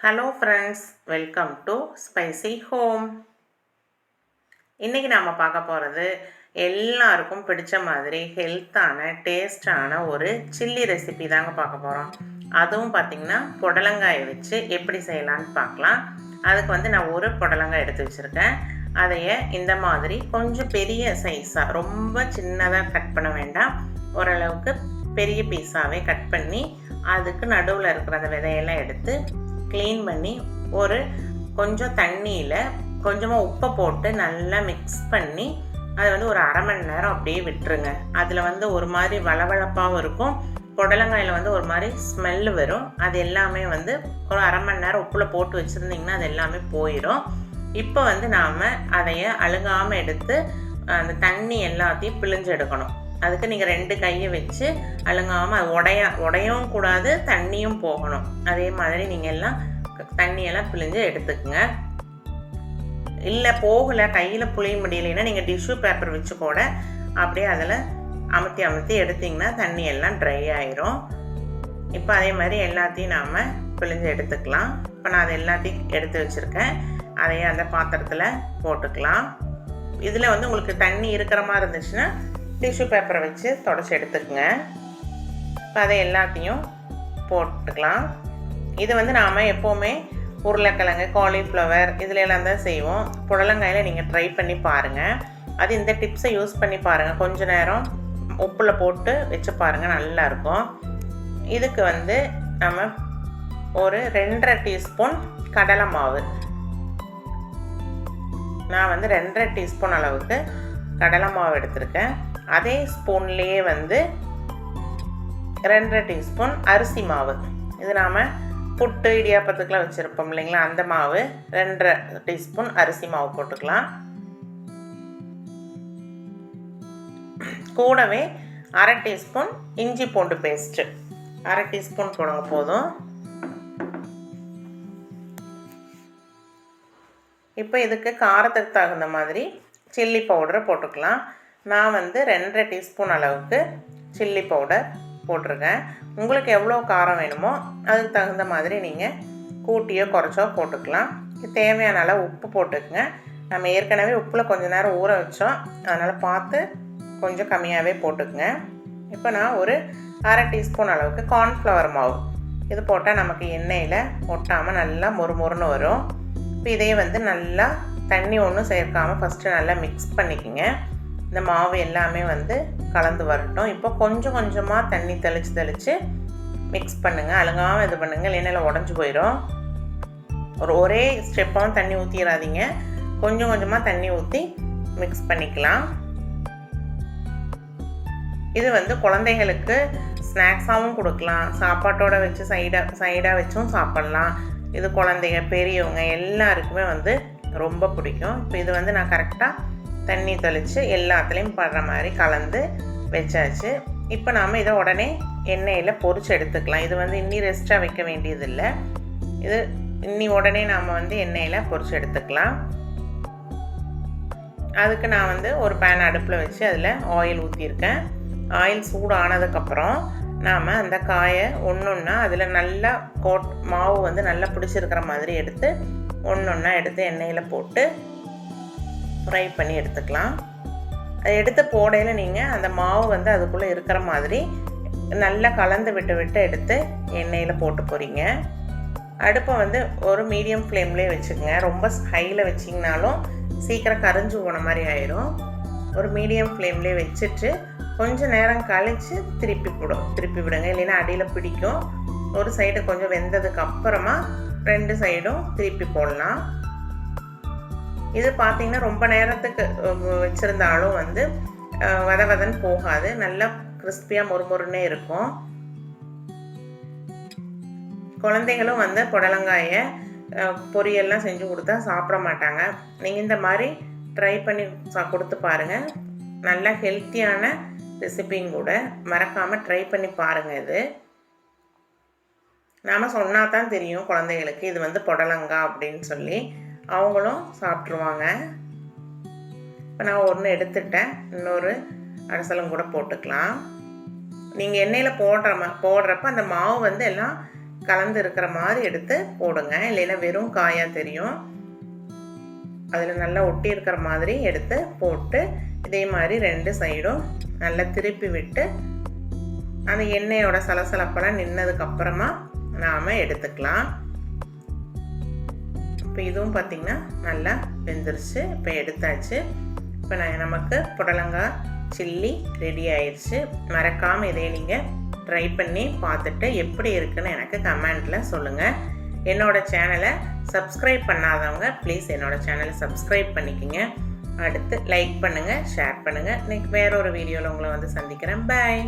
Hello friends welcome to spicy home இன்றைக்கி நாம் பார்க்க போகிறது எல்லாருக்கும் பிடிச்ச மாதிரி ஹெல்த்தான டேஸ்டான ஒரு சில்லி ரெசிபி தாங்க பார்க்க போகிறோம் அதுவும் பார்த்திங்கன்னா புடலங்காயை வச்சு எப்படி செய்யலான்னு பார்க்கலாம். அதுக்கு வந்து நான் ஒரு புடலங்காய் எடுத்து வச்சுருக்கேன். அதைய இந்த மாதிரி கொஞ்சம் பெரிய சைஸாக ரொம்ப சின்னதாக கட் பண்ண வேண்டாம். ஓரளவுக்கு பெரிய பீஸாகவே கட் பண்ணி அதுக்கு நடுவில் இருக்கிற அந்த விதையெல்லாம் எடுத்து க்ளீன் பண்ணி ஒரு கொஞ்சம் தண்ணியில் கொஞ்சமாக உப்பை போட்டு நல்லா மிக்ஸ் பண்ணி அதை வந்து ஒரு அரை மணி நேரம் அப்படியே விட்டுருங்க. அதில் வந்து ஒரு மாதிரி வளவளப்பாகவும் இருக்கும். புடலங்காயில் வந்து ஒரு மாதிரி ஸ்மெல் வரும். அது எல்லாமே வந்து ஒரு அரை மணி நேரம் உப்பில் போட்டு வச்சுருந்திங்கன்னா அது எல்லாமே போயிடும் இப்போ வந்து நாம் அதைய அழுகாமல் எடுத்து அந்த தண்ணி எல்லாத்தையும் பிழிஞ்சு எடுக்கணும் அதுக்கு நீங்கள் ரெண்டு கையை வச்சு அழுங்காமல் உடைய உடையவும் கூடாது தண்ணியும் போகணும். அதே மாதிரி நீங்கள் எல்லாம் தண்ணியெல்லாம் பிழிஞ்சு எடுத்துக்கோங்க. இல்லை போகலை கையில் புளிய முடியலைன்னா நீங்கள் டிஷ்யூ பேப்பர் வச்சு கூட அப்படியே அதில் அமுத்தி அமுத்தி எடுத்திங்கன்னா தண்ணி எல்லாம் ட்ரை ஆயிரும். இப்போ அதே மாதிரி எல்லாத்தையும் நாம் பிழிஞ்சு எடுத்துக்கலாம். இப்போ நான் அதை எல்லாத்தையும் எடுத்து வச்சுருக்கேன். அதையே அந்த பாத்திரத்தில் போட்டுக்கலாம். இதில் வந்து உங்களுக்கு தண்ணி இருக்கிற மாதிரி இருந்துச்சுன்னா டிஷ்யூ பேப்பரை வச்சு தொடச்சி எடுத்துக்கோங்க. இப்போ அதை எல்லாத்தையும் போட்டுக்கலாம். இது வந்து நாம் எப்போவுமே உருளைக்கிழங்கு காலிஃப்ளவர் இதில் எல்லாம் தான் செய்வோம். புடலங்காயில் நீங்கள் ட்ரை பண்ணி பாருங்கள் அது இந்த டிப்ஸை யூஸ் பண்ணி பாருங்கள் கொஞ்ச நேரம் உப்பில் போட்டு வச்சு பாருங்கள் நல்லாயிருக்கும் இதுக்கு வந்து நம்ம ஒரு ரெண்டரை டீஸ்பூன் கடலை மாவு. நான் வந்து ரெண்டரை டீஸ்பூன் அளவுக்கு கடலை மாவு எடுத்திருக்கேன். அதே ஸ்பூன்லேயே வந்து ரெண்டரை டீஸ்பூன் அரிசி மாவு. இது நாம் புட்டு இடியாப்பத்துக்கெலாம் வச்சுருப்போம் இல்லைங்களா? அந்த மாவு ரெண்டரை டீஸ்பூன் அரிசி மாவு போட்டுக்கலாம். கூடவே அரை டீஸ்பூன் இஞ்சி பூண்டு பேஸ்ட்டு. அரை டீஸ்பூன் போடுங்க போதும். இப்போ இதுக்கு காரத்துக்கு தகுந்த மாதிரி சில்லி பவுடரை போட்டுக்கலாம். நான் வந்து ரெண்டரை டீஸ்பூன் அளவுக்கு சில்லி பவுடர் போட்டிருக்கேன். உங்களுக்கு எவ்வளோ காரம் வேணுமோ அதுக்கு தகுந்த மாதிரி நீங்கள் கூட்டியோ குறைச்சோ போட்டுக்கலாம். தேவையான அளவு உப்பு போட்டுக்குங்க. நம்ம ஏற்கனவே உப்பில் கொஞ்சம் நேரம் ஊற வச்சோம். அதனால் பார்த்து கொஞ்சம் கம்மியாகவே போட்டுக்குங்க. இப்போ நான் ஒரு அரை டீஸ்பூன் அளவுக்கு கார்ன்ஃப்ளவர் மாவு. இது போட்டால் நமக்கு எண்ணெயில் ஒட்டாமல் நல்லா மொறு மொறுன்னு வரும். இப்போ இதையே வந்து நல்லா தண்ணி ஒன்றும் சேர்க்காமல் ஃபஸ்ட்டு நல்லா மிக்ஸ் பண்ணிக்கோங்க. இந்த மாவு எல்லாமே வந்து கலந்து வரட்டும். இப்போ கொஞ்சம் கொஞ்சமாக தண்ணி தெளித்து தெளித்து மிக்ஸ் பண்ணுங்கள் அழுங்காமல் இது பண்ணுங்கள் இல்லைன்னா உடஞ்சி போயிடும் ஒரு ஒரே ஸ்டெப்பாகவும் தண்ணி ஊற்றிடாதீங்க கொஞ்சம் கொஞ்சமாக தண்ணி ஊற்றி மிக்ஸ் பண்ணிக்கலாம். இது வந்து குழந்தைங்களுக்கு ஸ்நாக்ஸாகவும் கொடுக்கலாம். சாப்பாட்டோட வச்சு சைடாக சைடாக வச்சும் சாப்பிட்லாம். இது குழந்தைங்க பெரியவங்க எல்லாருக்குமே வந்து ரொம்ப பிடிக்கும். இப்போ இது வந்து நான் கரெக்டாக தண்ணி தெளித்து எல்லாத்துலேயும் படுற மாதிரி கலந்து வச்சாச்சு. இப்போ நாம் இதை உடனே எண்ணெயில் பொறிச்சு எடுத்துக்கலாம். இது வந்து இன்னி ரெஸ்ட்டாக வைக்க வேண்டியதில்லை. இது இன்னி உடனே நாம் வந்து எண்ணெயில் பொறிச்சு எடுத்துக்கலாம். அதுக்கு நான் வந்து ஒரு பேன் அடுப்பில் வச்சு அதில் ஆயில் ஊற்றியிருக்கேன் ஆயில் சூடானதுக்கப்புறம் நாம் அந்த காயை ஒன்று ஒன்றா அதில் நல்லா கோட் மாவு வந்து நல்லா பிடிச்சிருக்கிற மாதிரி எடுத்து ஒன்று ஒன்றா எடுத்து எண்ணெயில் போட்டு ஃப்ரை பண்ணி எடுத்துக்கலாம். அதை எடுத்து போடையில் நீங்கள் அந்த மாவு வந்து அதுக்குள்ளே இருக்கிற மாதிரி நல்லா கலந்து விட்டு விட்டு எடுத்து எண்ணெயில் போட்டு போகிறீங்க அடுப்பை வந்து ஒரு மீடியம் ஃப்ளேம்லேயே வச்சுக்கோங்க. ரொம்ப ஹையில் வச்சிங்கனாலும் சீக்கிரம் கரைஞ்சி போன மாதிரி ஆயிரும். ஒரு மீடியம் ஃப்ளேம்லேயே வச்சுட்டு கொஞ்சம் நேரம் கழித்து திருப்பி போடும் திருப்பி விடுங்க. இல்லைன்னா அடியில் பிடிக்கும். ஒரு சைடு கொஞ்சம் வெந்ததுக்கு அப்புறமா ரெண்டு சைடும் திருப்பி போடலாம். இது பார்த்தீங்கன்னா ரொம்ப நேரத்துக்கு வச்சுருந்தாலும் வந்து வத வதன்னு போகாது. நல்லா கிறிஸ்பியாக மொறுமொறுன்னே இருக்கும். குழந்தைங்களும் வந்து புடலங்காயை பொரியல்லாம் செஞ்சு கொடுத்தா சாப்பிட மாட்டாங்க. நீங்கள் இந்த மாதிரி ட்ரை பண்ணி சா கொடுத்து பாருங்கள் நல்லா ஹெல்த்தியான ரெசிபியும் கூட மறக்காமல் ட்ரை பண்ணி பாருங்கள் இது. நாம் சொன்னால் தான் தெரியும் குழந்தைகளுக்கு இது வந்து புடலங்கா அப்படின்னு சொல்லி. அவங்களும் சாப்பிட்ருவாங்க இப்போ நான் ஒன்று எடுத்துட்டேன். இன்னொரு அடசலும் கூட போட்டுக்கலாம். நீங்கள் எண்ணெயில் போடுற மா போடுறப்ப அந்த மாவு வந்து எல்லாம் கலந்து இருக்கிற மாதிரி எடுத்து போடுங்க. இல்லைன்னா வெறும் காயாக தெரியும். அதில் நல்லா ஒட்டி இருக்கிற மாதிரி எடுத்து போட்டு இதே மாதிரி ரெண்டு சைடும் நல்லா திருப்பி விட்டு அந்த எண்ணெயோட சலசலப்பெல்லாம் நின்னதுக்கப்புறமா நாம் எடுத்துக்கலாம். இப்போ இதுவும் பார்த்திங்கன்னா நல்லா வெந்துருச்சு. இப்போ எடுத்தாச்சு. இப்போ நான் நமக்கு புடலங்காய் சில்லி ரெடி ஆயிடுச்சு மறக்காமல் இதே நீங்கள் ட்ரை பண்ணி பார்த்துட்டு எப்படி இருக்குன்னு எனக்கு கமெண்ட்டில் சொல்லுங்கள் என்னோடய சேனலை சப்ஸ்கிரைப் பண்ணாதவங்க ப்ளீஸ் என்னோடய சேனலை சப்ஸ்கிரைப் பண்ணிக்கோங்க. அடுத்து லைக் பண்ணுங்கள் ஷேர் பண்ணுங்கள் இன்னைக்கு வேற ஒரு வீடியோவில் உங்களை வந்து சந்திக்கிறேன். பாய்